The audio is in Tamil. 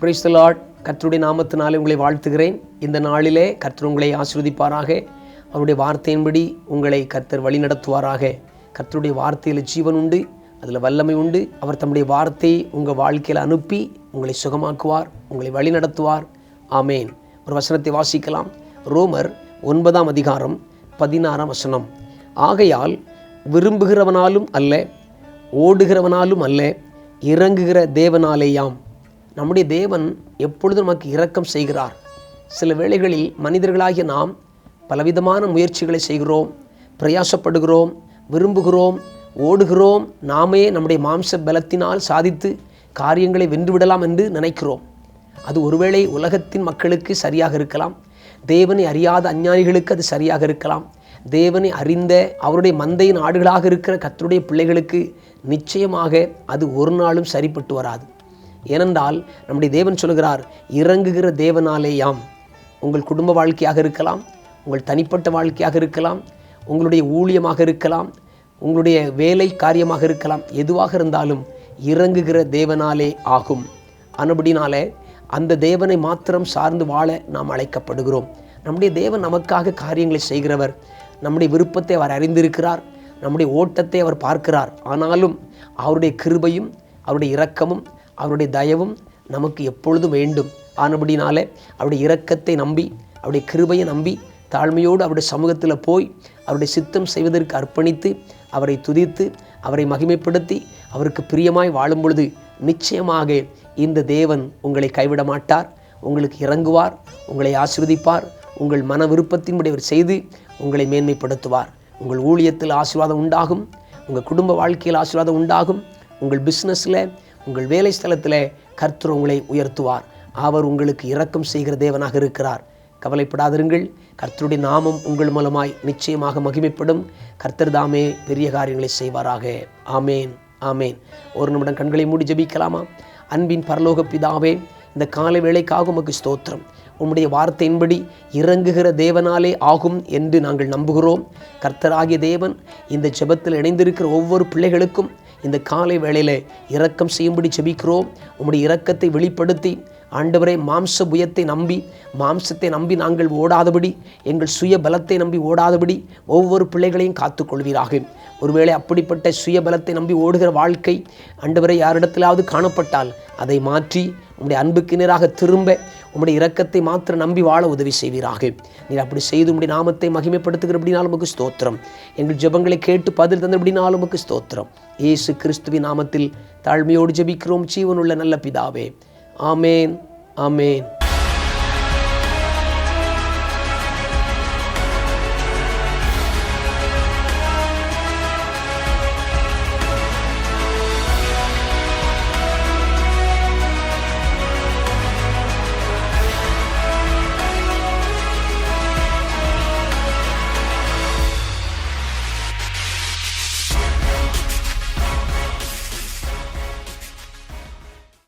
பிரைஸ் கர்த்தருடைய நாமத்தினாலே உங்களை வாழ்த்துகிறேன். இந்த நாளிலே கர்த்தர் உங்களை ஆசிர்வதிப்பாராக. அவருடைய வார்த்தையின்படி உங்களை கர்த்தர் வழி நடத்துவாராக கர்த்தருடைய வார்த்தையில் ஜீவன் உண்டு. அதில் வல்லமை உண்டு. அவர் தம்முடைய வார்த்தையை உங்கள் வாழ்க்கையில் அனுப்பி உங்களை சுகமாக்குவார் உங்களை வழி நடத்துவார் ஆமேன். ஒரு வசனத்தை வாசிக்கலாம். ரோமர் ஒன்பதாம் அதிகாரம் பதினாறாம் வசனம். ஆகையால் விரும்புகிறவனாலும் அல்ல ஓடுகிறவனாலும் அல்ல இறங்குகிற தேவனாலேயாம். நம்முடைய தேவன் எப்பொழுதும் நமக்கு இரக்கம் செய்கிறார். சில வேளைகளில் மனிதர்களாகிய நாம் பலவிதமான முயற்சிகளை செய்கிறோம் பிரயாசப்படுகிறோம் விரும்புகிறோம் ஓடுகிறோம். நாமே நம்முடைய மாம்ச பலத்தினால் சாதித்து காரியங்களை வென்றுவிடலாம் என்று நினைக்கிறோம். அது ஒருவேளை உலகத்தின் மக்களுக்கு சரியாக இருக்கலாம். தேவனை அறியாத அஞ்ஞானிகளுக்கு அது சரியாக இருக்கலாம். தேவனை அறிந்த அவருடைய மந்தையின் ஆடுகளாக இருக்கிற கத்தருடைய பிள்ளைகளுக்கு நிச்சயமாக அது ஒரு நாளும் சரிப்பட்டு வராது. ஏனென்றால் நம்முடைய தேவன் சொல்கிறார் இறங்குகிற தேவனாலேயாம் உங்கள் குடும்ப வாழ்க்கையாக இருக்கலாம் உங்கள் தனிப்பட்ட வாழ்க்கையாக இருக்கலாம் உங்களுடைய ஊழியமாக இருக்கலாம் உங்களுடைய வேலை காரியமாக இருக்கலாம் எதுவாக இருந்தாலும் இறங்குகிற தேவனாலே ஆகும். அனுபடினாலே அந்த தேவனை மாத்திரம் சார்ந்து வாழ நாம் அழைக்கப்படுகிறோம். நம்முடைய தேவன் நமக்காக காரியங்களை செய்கிறவர். நம்முடைய விருப்பத்தை அவர் அறிந்திருக்கிறார். நம்முடைய ஓட்டத்தை அவர் பார்க்கிறார். ஆனாலும் அவருடைய கிருபையும் அவருடைய இரக்கமும் அவருடைய தயவும் நமக்கு எப்பொழுதும் வேண்டும். ஆனபடினாலே அவருடைய இரக்கத்தை நம்பி அவருடைய கிருபையை நம்பி தாழ்மையோடு அவருடைய சமூகத்தில் போய் அவருடைய சித்தம் செய்வதற்கு அர்ப்பணித்து அவரை துதித்து அவரை மகிமைப்படுத்தி அவருக்கு பிரியமாய் வாழும் பொழுது நிச்சயமாக இந்த தேவன் உங்களை கைவிட மாட்டார். உங்களுக்கு இறங்குவார் உங்களை ஆசிர்வதிப்பார் உங்கள் மன விருப்பத்தின்படி அவர் செய்து உங்களை மேன்மைப்படுத்துவார். உங்கள் ஊழியத்தில் ஆசீர்வாதம் உண்டாகும் உங்கள் குடும்ப வாழ்க்கையில் ஆசீர்வாதம் உண்டாகும் உங்கள் பிஸ்னஸில் உங்கள் வேலை ஸ்தலத்தில் கர்த்தர் உங்களை உயர்த்துவார். அவர் உங்களுக்கு இரக்கம் செய்கிற தேவனாக இருக்கிறார். கவலைப்படாதிருங்கள். கர்த்தருடைய நாமம் உங்கள் மூலமாய் நிச்சயமாக மகிமைப்படும். கர்த்தர் தாமே பெரிய காரியங்களை செய்வாராக. ஆமேன் ஆமேன். ஒரு நிமிடம் கண்களை மூடி ஜெபிக்கலாமா? அன்பின் பரலோக பிதாவே இந்த காலை வேளைக்காக உமக்கு ஸ்தோத்திரம். உம்முடைய வார்த்தையின்படி இறங்குகிற தேவனாலே ஆகும் என்று நாங்கள் நம்புகிறோம். கர்த்தராகிய தேவன் இந்த ஜெபத்தில் இணைந்திருக்கிற ஒவ்வொரு பிள்ளைகளுக்கும் இந்த காலை வேளையில் இரக்கம் செய்யும்படி செபிக்கிறோம் உம்முடைய இரக்கத்தை வெளிப்படுத்தி ஆண்டவரே மாம்ச புயத்தை நம்பி மாம்சத்தை நம்பி நாங்கள் ஓடாதபடி எங்கள் சுய பலத்தை நம்பி ஓடாதபடி ஒவ்வொரு பிள்ளைகளையும் காத்துக்கொள்வீராக. ஒருவேளை அப்படிப்பட்ட சுய பலத்தை நம்பி ஓடுகிற வாழ்க்கை ஆண்டவரை யாரிடத்திலாவது காணப்பட்டால் அதை மாற்றி உம்முடைய அன்புக்கு நேராக திரும்ப உம்முடைய இரக்கத்தை மாத்திரம் நம்பி வாழ உதவி செய்வீராக. நீர் அப்படி செய்து உம்முடைய நாமத்தை மகிமைப்படுத்துகிறபடினாலும் உமக்கு ஸ்தோத்திரம். எங்கள் ஜெபங்களை கேட்டு பதில் தந்தபடினாலும் உமக்கு ஸ்தோத்திரம். இயேசு கிறிஸ்துவின் நாமத்தில் தாழ்மையோடு ஜெபிக்கிறோம். ஜீவனுள்ள நல்ல பிதாவே ஆமேன் ஆமேன்